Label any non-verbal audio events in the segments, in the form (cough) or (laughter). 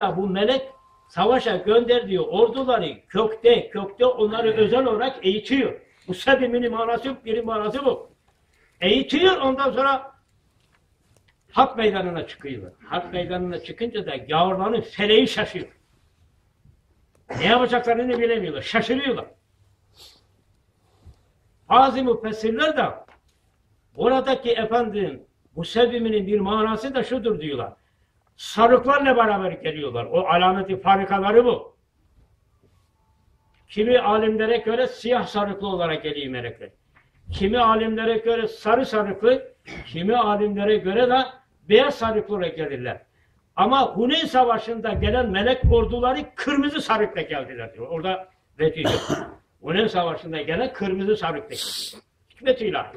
bu melek savaşa gönderdiği orduları kökte, kökte onları özel olarak eğitiyor. Bu sebiminin manası, bir manası bu. Eğitiyor ondan sonra hak meydanına çıkıyorlar. Hak meydanına çıkınca da gavurların feleği şaşıyor. Ne yapacaklarını bilemiyorlar. Şaşırıyorlar. Bazı müfessirler de oradaki efendim bu seviminin bir manası da şudur diyorlar. Sarıklarla beraber geliyorlar. O alameti farikaları bu. Kimi alimlere göre siyah sarıklı olarak geliyor melekler. Kimi alimlere göre sarı sarıklı, kimi alimlere göre de beyaz sarıklı olarak gelirler. Ama Huneyn Savaşı'nda gelen melek orduları kırmızı sarıkla geldiler diyor. Orada netice. (coughs) Huneyn Savaşı'nda gelen kırmızı sarıkla geldiler. Hikmet ilahi.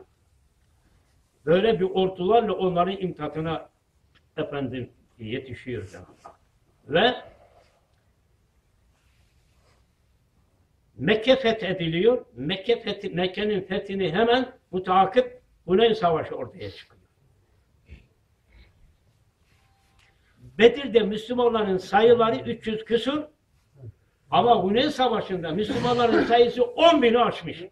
Böyle bir ordularla onların imtihatına efendim yetişiyor Cenab-ı Hak. Ve Mekke fethediliyor. Mekke fethi, Mekke'nin fethini hemen mutakip Huneyn Savaşı ortaya çıkıyor. Bedir'de Müslümanların sayıları 300 küsur ama Huneyn Savaşı'nda Müslümanların sayısı 10 bini aşmış.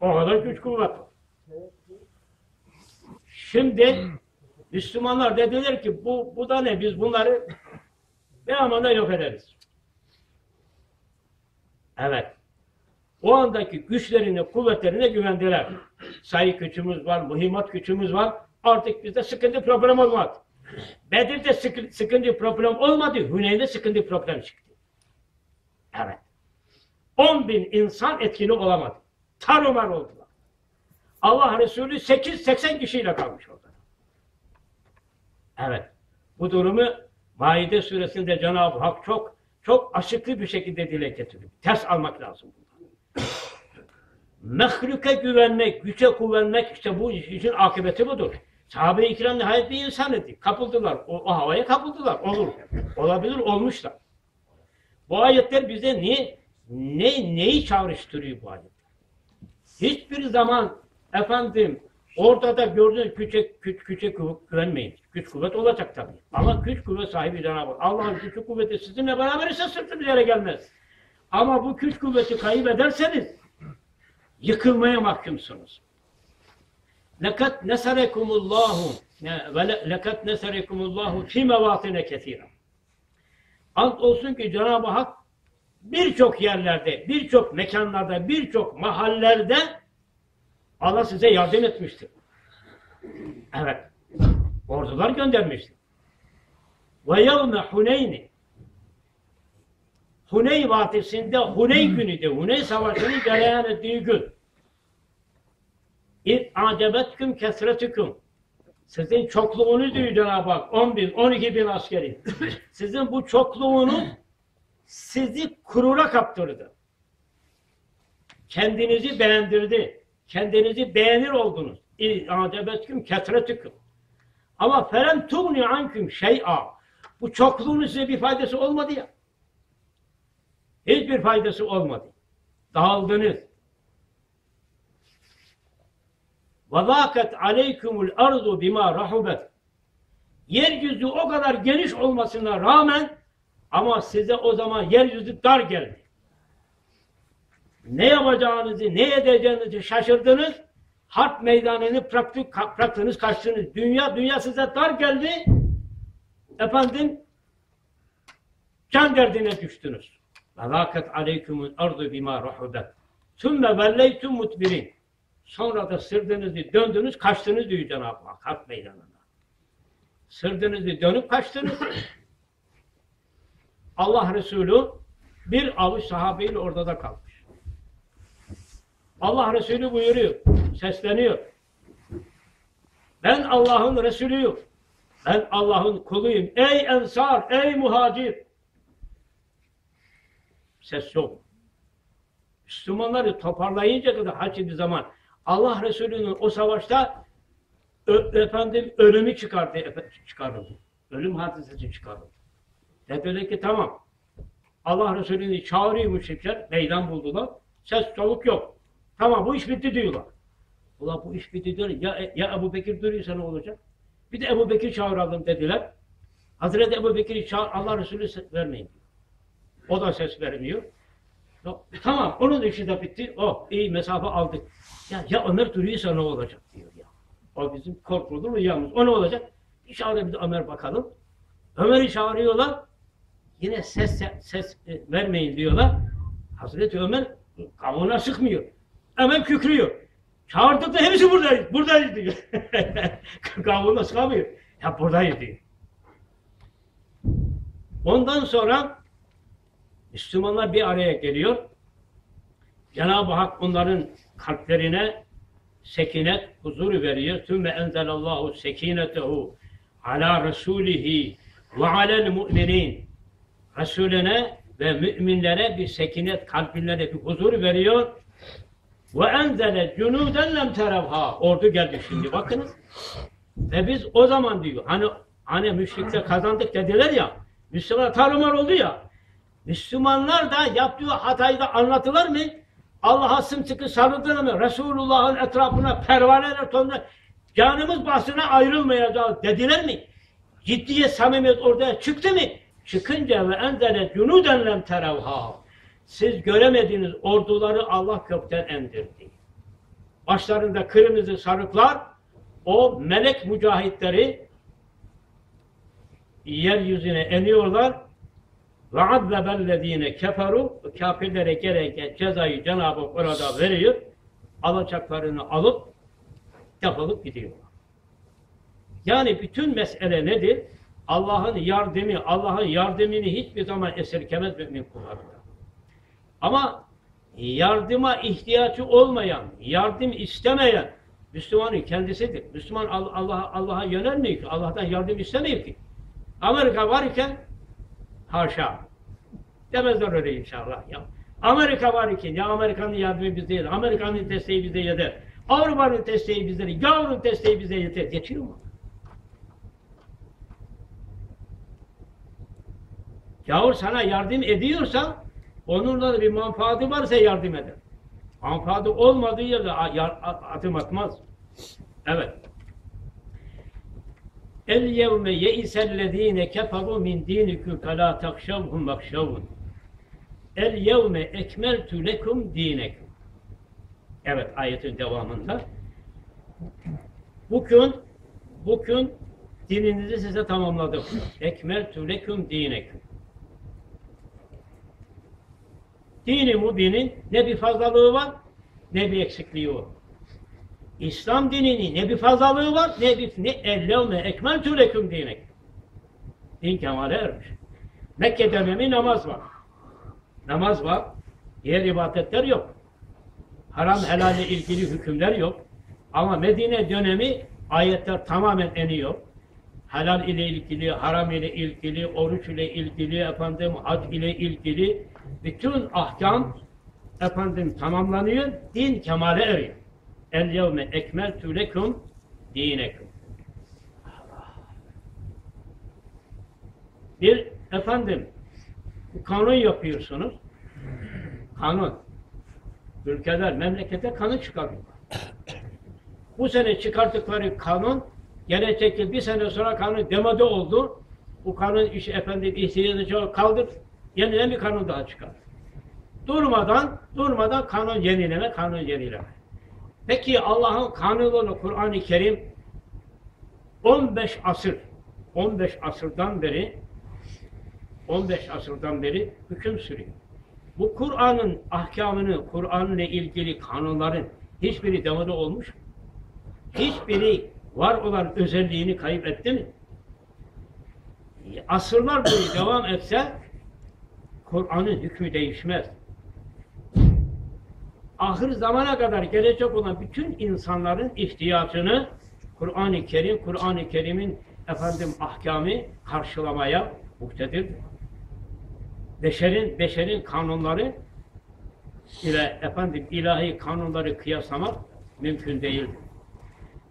O kadar güç kuvvet var. Şimdi Müslümanlar dediler ki bu, bu da ne biz bunları bir amanda yok ederiz. Evet. O andaki güçlerine, kuvvetlerine güvendiler. Sayı gücümüz var, mühimmat gücümüz var. Artık bizde sıkıntı problem olmaz. Bedir'de sıkı, sıkıntı problem olmadı. Hüneyn'de sıkıntı problem çıktı. Evet. 10 bin insan etkili olamadı. Tarumar oldular. Allah Resulü 8-80 kişiyle kalmış orada. Evet. Bu durumu Maide suresinde Cenab-ı Hak çok çok açıklı bir şekilde dile getiriyor. Ters almak lazım bundan. (clears throat) Mehluke güvenmek, güce güvenmek işte bu işin akıbeti budur. Sahabe-i kiram nihayet bir insan idi. Kapıldılar. O, o havaya kapıldılar. Olur. Olabilir, olmuşlar. Bu ayetler bize ne, ne neyi çağrıştırıyor bu ayetler? Hiçbir zaman efendim orada da gördüğünüz güce, güç, güce güvenmeyin. Güç kuvvet olacak tabii. Ama güç kuvvet sahibi Cenab-ı Hak. Allah'ın gücü kuvveti sizinle beraber ise sırtınız yere gelmez. Ama bu güç kuvveti kaybederseniz yıkılmaya mahkumsunuz. Lekat nesarekumullahu ve lekat nesarekumullahu fi mevatine kethira. Ant olsun ki Cenab-ı Hak birçok yerlerde, birçok mekanlarda, birçok mahallerde Allah size yardım etmiştir. Evet. Ordular göndermiştir. Ve yevme Huneyni Huney Vadisi'nde Huney günü de Huney Savaşı'nın cereyan ettiği gün İz acebetküm kesretüküm sizin çokluğunuz diyor Cenab-ı Hak 10 bin, 12 bin askeri. Sizin bu çokluğunuz sizi kurura kaptırdı. Kendinizi beğendirdi. Kendinizi beğenir oldunuz. İ'adebetküm ketretüküm. Ama ferem tugni anküm şey'a. Bu çokluğunun size bir faydası olmadı ya. Hiçbir faydası olmadı. Dağıldınız. وَذَاكَتْ عَلَيْكُمُ الْاَرْضُ بِمَا رَحُبَتْ Yeryüzü o kadar geniş olmasına rağmen ama size o zaman yeryüzü dar geldi. ne yapacağınızı, ne edeceğinizi şaşırdınız. Harp meydanını bıraktık, bıraktınız, kaçtınız. Dünya, dünya size dar geldi. Efendim, can derdine düştünüz. Velaket aleykumun ardu bima rahubet. Tümme velleytüm mutbirin. Sonra da sırdınızı döndünüz, kaçtınız diyor Cenab-ı Hak harp meydanına. Sırdınızı dönüp kaçtınız. (laughs) Allah Resulü bir avuç sahabeyle orada da kaldı. Allah Resulü buyuruyor, sesleniyor. Ben Allah'ın Resulüyüm. Ben Allah'ın kuluyum. Ey ensar, ey muhacir. Ses yok. Müslümanları toparlayınca kadar haçidi zaman Allah Resulü'nün o savaşta efendim ölümü çıkardı, çıkarıldı. Ölüm hadisesi çıkarıldı. Dediler ki tamam. Allah Resulü'nü çağırıyor müşrikler. Meydan buldular. Ses soluk yok. Tamam bu iş bitti diyorlar. Ulan bu iş bitti diyor. Ya, ya Ebu Bekir duruyorsa ne olacak? Bir de Ebu Bekir çağıralım dediler. Hazreti Ebu Bekir'i çağır, Allah Resulü ses vermeyin. O da ses vermiyor. Tamam, onun işi de bitti. Oh, iyi mesafe aldık. Ya, ya Ömer duruyorsa ne olacak diyor ya. O bizim korkulu rüyamız. O ne olacak? İnşallah bir de Ömer bakalım. Ömer'i çağırıyorlar. Yine ses ses e, vermeyin diyorlar. Hazreti Ömer kavuğuna sıkmıyor. Hemen kükrüyor. Çağırdık da hepsi buradayız. Buradayız diyor. (laughs) kavuğuna sıkamıyor. Ya buradayız diyor. Ondan sonra Müslümanlar bir araya geliyor. Cenab-ı Hak onların kalplerine sekinet, huzur veriyor. Tümme enzelallahu sekinetehu ala resulihi ve alel mu'minin. Resulüne ve müminlere bir sekinet, kalplerine bir huzur veriyor. Ve enzele cunuden lem terevha. Ordu geldi şimdi bakınız. Ve biz o zaman diyor, hani hani müşrikler kazandık dediler ya, Müslüman tarumar oldu ya, Müslümanlar da yaptığı hatayı da anlattılar mı? Allah'a sımsıkı sarıldılar mı? Resulullah'ın etrafına pervaneler tonuna canımız bahsine ayrılmayacağız dediler mi? Ciddiye samimiyet ortaya çıktı mı? Çıkınca ve enzele cunuden lem terevha. Siz göremediğiniz orduları Allah gökten endirdi. Başlarında kırmızı sarıklar o melek mücahitleri yeryüzüne eniyorlar ve azzebellezine keferu kafirlere gereken cezayı Cenab-ı Hak orada veriyor. Alacaklarını alıp defolup gidiyorlar. Yani bütün mesele nedir? Allah'ın yardımı, Allah'ın yardımını hiçbir zaman esirgemez mümin kullarında. Ama yardıma ihtiyacı olmayan, yardım istemeyen Müslümanın kendisidir. Müslüman Allah'a Allah'a yönelmiyor ki, Allah'tan yardım istemiyor ki. Amerika varken haşa. Demezler öyle inşallah ya. Amerika var iken ya Amerika'nın yardımı bizde yeter. Amerika'nın desteği bizde yeter. Avrupa'nın desteği bizde yeter. Gavurun desteği bize yeter. Geçiyor mu? Gavur sana yardım ediyorsa onunla da bir manfaati varsa yardım eder. Manfaati olmadığı yerde adım atmaz. Evet. El yevme yeisellezine keferu min dinikum fela takşavhum vakşavun. El yevme ekmeltu lekum dinekum. Evet ayetin devamında. Bugün bugün dininizi size tamamladım. Ekmeltu lekum dinekum. Dini mubinin ne bir fazlalığı var ne bir eksikliği var. İslam dininin ne bir fazlalığı var ne bir ne ellevme ekmeltu leküm dinek. Din kemale ermiş. Mekke dönemi namaz var. Namaz var. Diğer ibadetler yok. Haram helale ilgili hükümler yok. Ama Medine dönemi ayetler tamamen eniyor. Helal ile ilgili, haram ile ilgili, oruç ile ilgili, efendim hac ile ilgili bütün ahkam efendim tamamlanıyor. Din kemale eriyor. El yevme ekmeltu lekum dinekum. Bir efendim kanun yapıyorsunuz. Kanun. Ülkeler, memlekete kanun çıkarıyorlar. Bu sene çıkarttıkları kanun gelecek yıl bir sene sonra kanun demode oldu. Bu kanun işi efendim ihtiyacı kaldır. Yeniden bir kanun daha çıkar. Durmadan, durmadan kanun yenileme, kanun yenileme. Peki Allah'ın kanununu Kur'an-ı Kerim 15 asır 15 asırdan beri 15 asırdan beri hüküm sürüyor. Bu Kur'an'ın ahkamını, Kur'an ile ilgili kanunların hiçbiri devamlı olmuş mu? Hiçbiri var olan özelliğini kayıp etti mi? Asırlar boyu devam etse Kur'an'ın hükmü değişmez ahir zamana kadar gelecek olan bütün insanların ihtiyacını Kur'an-ı Kerim, Kur'an-ı Kerim'in efendim ahkamı karşılamaya muktedir. Beşerin, beşerin kanunları ile efendim ilahi kanunları kıyaslamak mümkün değil.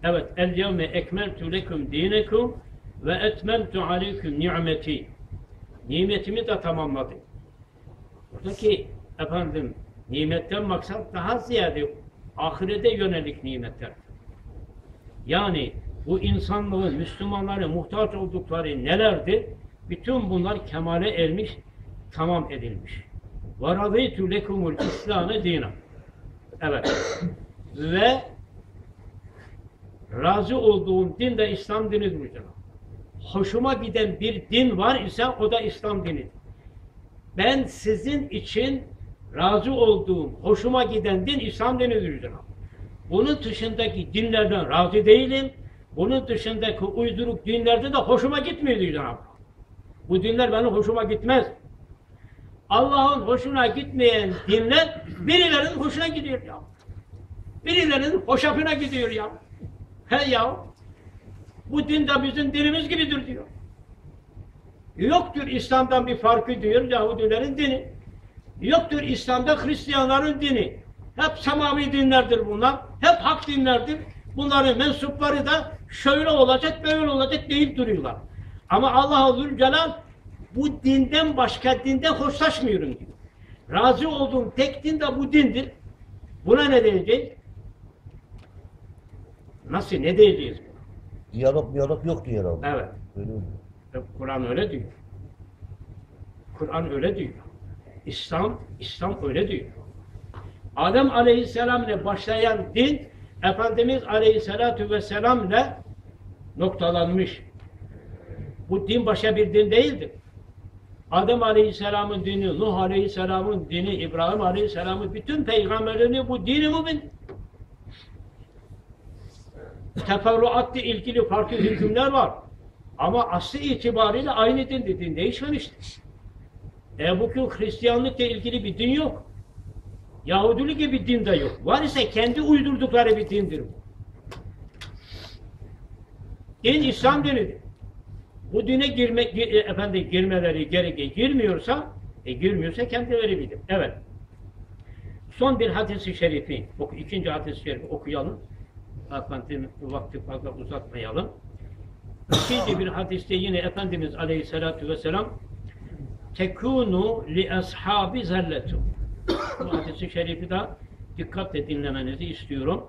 Evet, el yevme ekmeltu lekum dinekum ve etmemtu aleyküm ni'meti. Nimetimi de tamamladım. Buradaki efendim Nimetten maksat daha ziyade ahirete yönelik nimetler. Yani bu insanlığın, Müslümanların muhtaç oldukları nelerdir? Bütün bunlar kemale ermiş, tamam edilmiş. وَرَضِيتُ لَكُمُ الْاِسْلَامَ dina. Evet. Ve razı olduğum din de İslam dinidir canım. Hoşuma giden bir din var ise o da İslam dinidir. Ben sizin için razı olduğum, hoşuma giden din İslam dinidir canım. Bunun dışındaki dinlerden razı değilim. Bunun dışındaki uyduruk dinlerde de hoşuma gitmiyor Cenab-ı Bu dinler benim hoşuma gitmez. Allah'ın hoşuna gitmeyen dinler birilerinin hoşuna gidiyor ya. Birilerinin hoşafına gidiyor ya. He ya. Bu din de bizim dinimiz gibidir diyor. Yoktur İslam'dan bir farkı diyor Yahudilerin dini. Yoktur İslam'da Hristiyanların dini. Hep semavi dinlerdir bunlar. Hep hak dinlerdir. Bunların mensupları da şöyle olacak, böyle olacak deyip duruyorlar. Ama Allah Zülcelal bu dinden başka dinde hoşlaşmıyorum diyor. Razı olduğum tek din de bu dindir. Buna ne diyeceğiz? Nasıl, ne diyeceğiz? Diyalog diyalog yok diyor abi. Evet. Öyle mi? E, Kur'an öyle diyor. Kur'an öyle diyor. İslam, İslam öyle diyor. Adem Aleyhisselam ile başlayan din Efendimiz Aleyhisselatü Vesselam ile noktalanmış. Bu din başka bir din değildir. Adem Aleyhisselam'ın dini, Nuh Aleyhisselam'ın dini, İbrahim Aleyhisselam'ın bütün peygamberlerini bu dini mümin. Teferruatla ilgili farklı hükümler var. Ama aslı itibariyle aynı dindir. Din değişmemiştir. E bugün Hristiyanlıkla ilgili bir din yok. Yahudilik gibi bir din de yok. Var ise kendi uydurdukları bir dindir bu. Din İslam dinidir. Bu dine girmek, e, efendim girmeleri gerekiyor. Girmiyorsa, e, girmiyorsa kendileri bilir. Evet. Son bir hadisi şerifi, ikinci hadisi şerifi okuyalım. Efendim vakti fazla uzatmayalım. İkinci bir hadiste yine Efendimiz Aleyhisselatü Vesselam tekunu li ashabi zelletum bu hadisi şerifi de dikkatle dinlemenizi istiyorum.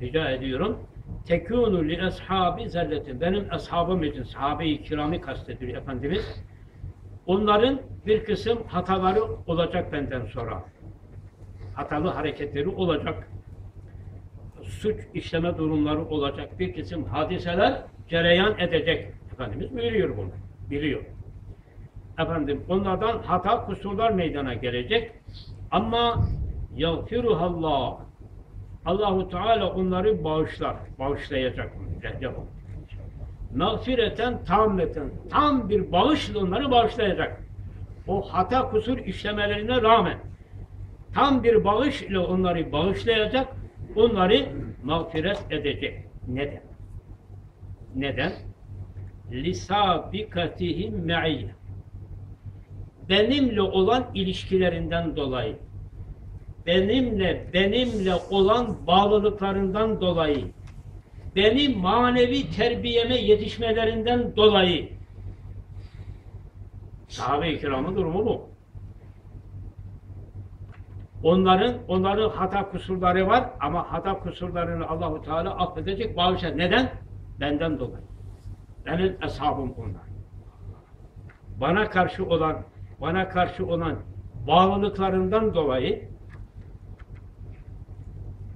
Rica ediyorum. Tekûnü li ashabi zelletin. Benim ashabım için sahabe-i kirami kastediyor Efendimiz. Onların bir kısım hataları olacak benden sonra. Hatalı hareketleri olacak. Suç işleme durumları olacak. Bir kısım hadiseler cereyan edecek. Efendimiz biliyor bunu. Biliyor. Efendim onlardan hata kusurlar meydana gelecek. Ama yağfiruhallah. Allahu Teala onları bağışlar. Bağışlayacak. Recep Mağfireten tammeten. Tam bir bağışla onları bağışlayacak. O hata kusur işlemelerine rağmen tam bir bağış ile onları bağışlayacak. Onları mağfiret edecek. Neden? Neden? Lisabikatihim me'iyye benimle olan ilişkilerinden dolayı, benimle, benimle olan bağlılıklarından dolayı, benim manevi terbiyeme yetişmelerinden dolayı, sahabe-i kiramın durumu bu. Onların onların hata kusurları var ama hata kusurlarını Allahu Teala affedecek, bağışlar. Neden? Benden dolayı. Benim eshabım onlar. Bana karşı olan bana karşı olan bağlılıklarından dolayı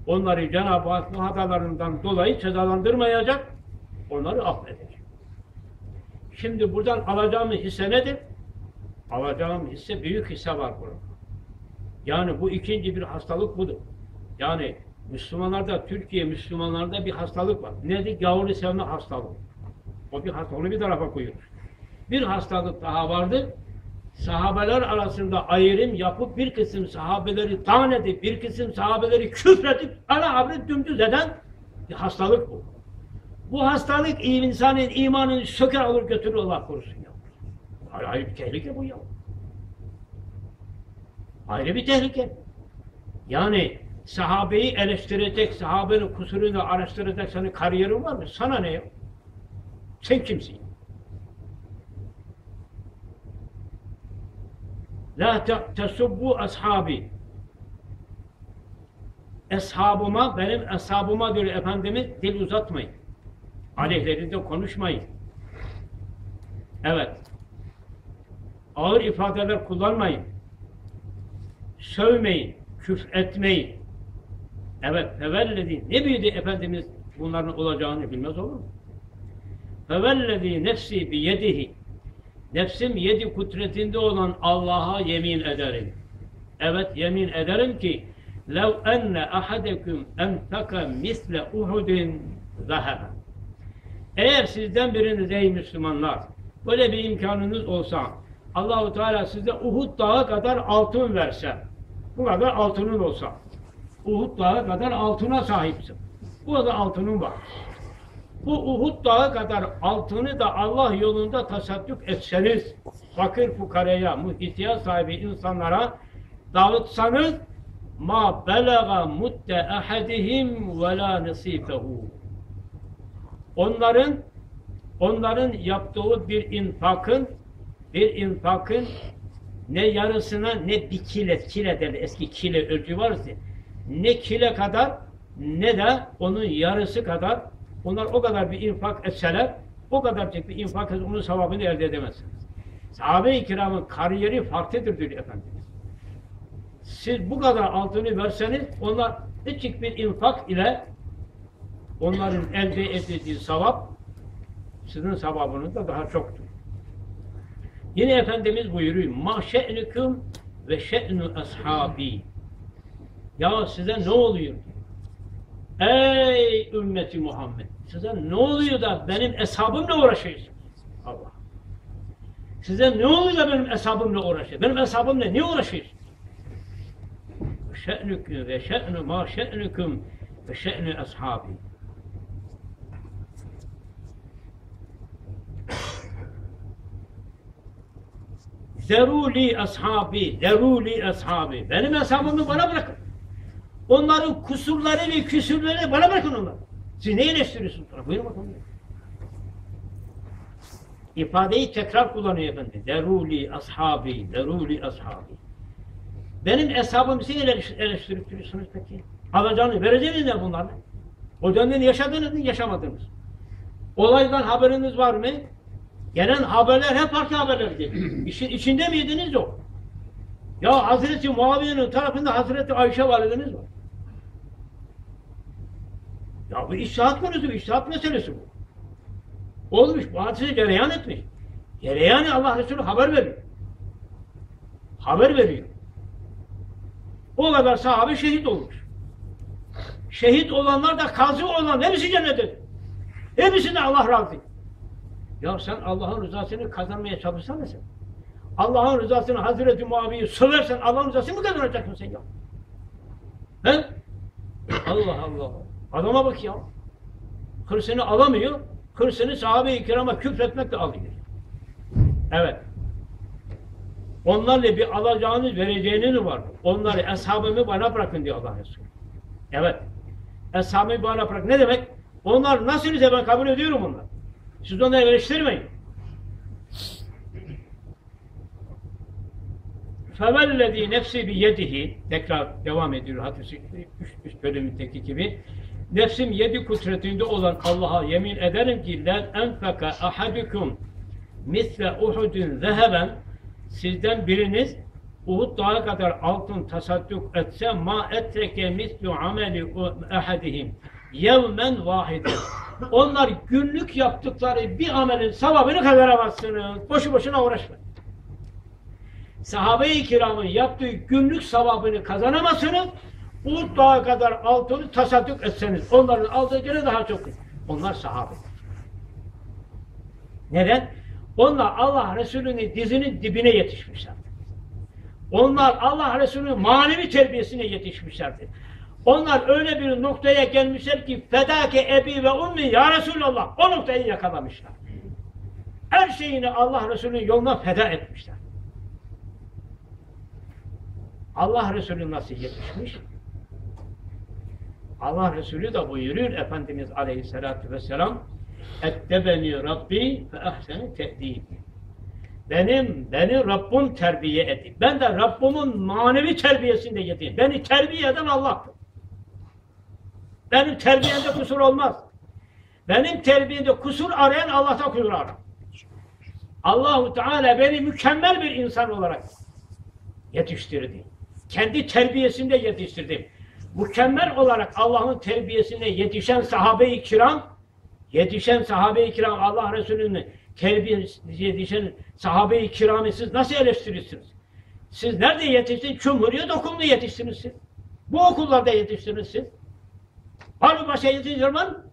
onları Cenab-ı Hak hatalarından dolayı cezalandırmayacak, onları affedecek. Şimdi buradan alacağımız hisse nedir? Alacağım hisse büyük hisse var burada. Yani bu ikinci bir hastalık budur. Yani Müslümanlarda, Türkiye Müslümanlarda bir hastalık var. Nedir? Gavuru sevme hastalığı. O bir hastalık, onu bir tarafa koyuyoruz. Bir hastalık daha vardır sahabeler arasında ayrım yapıp bir kısım sahabeleri tan edip bir kısım sahabeleri küfredip ana abret dümdüz eden bir hastalık bu. Bu hastalık insanın imanını söker alır götürür Allah korusun ya. Ayrı bir tehlike bu ya. Ayrı bir tehlike. Yani sahabeyi eleştirecek, sahabenin kusurunu araştıracak senin kariyerin var mı? Sana ne? Sen kimsin? La tesubbu ashabi. Eshabıma, benim eshabıma diyor Efendimiz, dil uzatmayın. Aleyhlerinde konuşmayın. Evet. Ağır ifadeler kullanmayın. Sövmeyin, küfür etmeyin. Evet, fevellezi ne büyüdü Efendimiz bunların olacağını bilmez olur mu? Fevellezi nefsi biyedihi Nefsim yedi kudretinde olan Allah'a yemin ederim. Evet yemin ederim ki lev enne ahadekum enfaka misle uhudin zahara. Eğer sizden biriniz ey Müslümanlar böyle bir imkanınız olsa Allahu Teala size Uhud dağı kadar altın verse bu kadar altının olsa Uhud dağı kadar altına sahipsin. Bu kadar altının var. Bu Uhud dağı kadar altını da Allah yolunda tasadduk etseniz, fakir fukaraya, ihtiyaç sahibi insanlara dağıtsanız, ma belaga mudde ahadihim ve la nasifehu. Onların onların yaptığı bir infakın bir infakın ne yarısına ne bir kile, kile eski kile ölçü varsa ne kile kadar ne de onun yarısı kadar onlar o kadar bir infak etseler o kadarcık bir infak etse onun sevabını elde edemezsiniz. Sahabe-i kiramın kariyeri farklıdır diyor Efendimiz. Siz bu kadar altını verseniz onlar küçük bir infak ile onların elde ettiği sevap sizin sevabınız da daha çoktur. Yine Efendimiz buyuruyor ma şe'nüküm ve şe'nü ashabi ya size ne oluyor? Ey ümmeti Muhammed size ne oluyor da benim hesabımla uğraşıyorsunuz? Allah. Size ne oluyor da benim hesabımla uğraşıyor? Benim hesabımla ne uğraşıyorsunuz? Şe'nüküm ve şe'nü ma şe'nüküm ve şe'nü ashabi. Zeruli ashabi, zeruli ashabi. Benim hesabımı bana bırakın. Onların kusurları ve küsürleri bana bırakın onları. Siz ne eleştiriyorsunuz? Buyurun bakalım. İfadeyi tekrar kullanıyor efendim. Deruli ashabi, deruli ashabi. Benim hesabımı siz eleştirip duruyorsunuz peki. Alacağını vereceğiniz ne bunlarla? O dönemde yaşadınız mı, yaşamadınız? Olaydan haberiniz var mı? Gelen haberler hep farklı haberler geliyor. (clears throat) İşin içinde miydiniz yok. Ya Hazreti Muaviye'nin tarafında Hazreti Ayşe validemiz var. Ya bu iştahat konusu, iştahat meselesi bu. Olmuş, bu hadise cereyan etmiş. Cereyanı Allah Resulü haber veriyor. Haber veriyor. O kadar sahabe şehit olmuş. Şehit olanlar da kazı olan hepsi cennete. Hepsine Allah razı. Ya sen Allah'ın rızasını kazanmaya çalışsana sen. Allah'ın rızasını Hazreti Muaviye'yi söversen Allah'ın rızasını mı kazanacaksın sen ya? He? Allah Allah. Adama bak ya. Hırsını alamıyor. Hırsını sahabe-i kirama küfretmekle alıyor. Evet. Onlarla bir alacağınız, vereceğiniz var. Onları eshabımı bana bırakın diyor Allah Resulü. Evet. Eshabımı bana bırak. Ne demek? Onlar nasıl ise ben kabul ediyorum onları. Siz onları eleştirmeyin. Fevellezî nefsi bi yedihi tekrar devam ediyor hadis 3 bölümündeki gibi nefsim yedi kudretinde olan Allah'a yemin ederim ki len enfeka ahadukum misle uhudun zeheben sizden biriniz Uhud dağı kadar altın tasadduk etse ma etreke mislu ameli ahadihim yevmen vahiden onlar günlük yaptıkları bir amelin sevabını kazanamazsınız. Boşu boşuna uğraşmayın sahabe-i kiramın yaptığı günlük sevabını kazanamazsınız. Uhud dağı kadar altını tasadduk etseniz onların aldığı gene daha çok. Onlar sahabe. Neden? Onlar Allah Resulü'nün dizinin dibine yetişmişler. Onlar Allah Resulü'nün manevi terbiyesine yetişmişlerdi. Onlar öyle bir noktaya gelmişler ki fedake ebi ve ummi ya Resulallah o noktayı yakalamışlar. Her şeyini Allah Resulü'nün yoluna feda etmişler. Allah Resulü nasıl yetişmiş? Allah Resulü de buyuruyor Efendimiz Aleyhisselatü Vesselam Ettebeni Rabbi fe ahseni te'dib benim, beni Rabbim terbiye etti. Ben de Rabbimin manevi terbiyesinde yeteyim. Beni terbiye eden Allah'tır. Benim terbiyemde kusur olmaz. Benim terbiyede kusur arayan Allah'ta kusur arar. Allahu Teala beni mükemmel bir insan olarak yetiştirdi. Kendi terbiyesinde yetiştirdi. Mükemmel olarak Allah'ın terbiyesinde yetişen sahabe-i kiram, yetişen sahabe-i kiram Allah Resulü'nün terbiyesinde yetişen sahabe-i kiramı siz nasıl eleştirirsiniz? Siz nerede yetiştiniz? Cumhuriyet okulunda yetiştiniz. Bu okullarda yetiştiniz siz. Harbi başa yetiştiğiniz zaman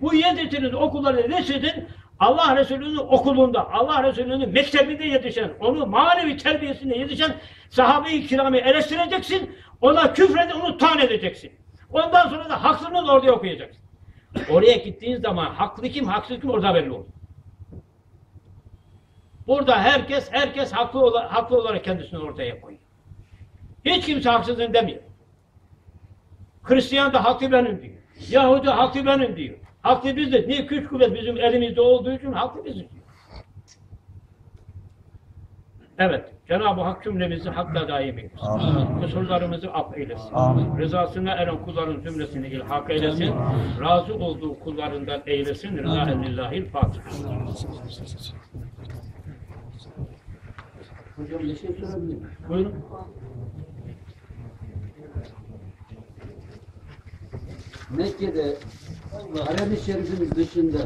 bu yetiştiğiniz okullarda yetiştirin Allah Resulü'nün okulunda, Allah Resulü'nün mektebinde yetişen, onu manevi terbiyesinde yetişen sahabe-i kiramı eleştireceksin, ona küfredip onu tan edeceksin. Ondan sonra da haksızlığını da orada okuyacaksın. Oraya gittiğin zaman haklı kim, haksız kim orada belli olur. Burada herkes, herkes haklı, haklı olarak kendisini ortaya koyuyor. Hiç kimse haksızın demiyor. Hristiyan da haklı benim diyor. Yahudi haklı benim diyor. Haklı bizde. Niye güç kuvvet bizim elimizde olduğu için haklı biziz diyor. Evet. Cenab-ı Hak cümlemizi hakla daim eylesin. Amin. Kusurlarımızı af eylesin. Amin. Rızasına eren kulların cümlesini ilhak eylesin. Razı olduğu kullarından eylesin. Rıza ennillahil Fatiha. Hocam bir şey sorabilir miyim? Buyurun. Mekke'de Harem-i Şerif'in dışında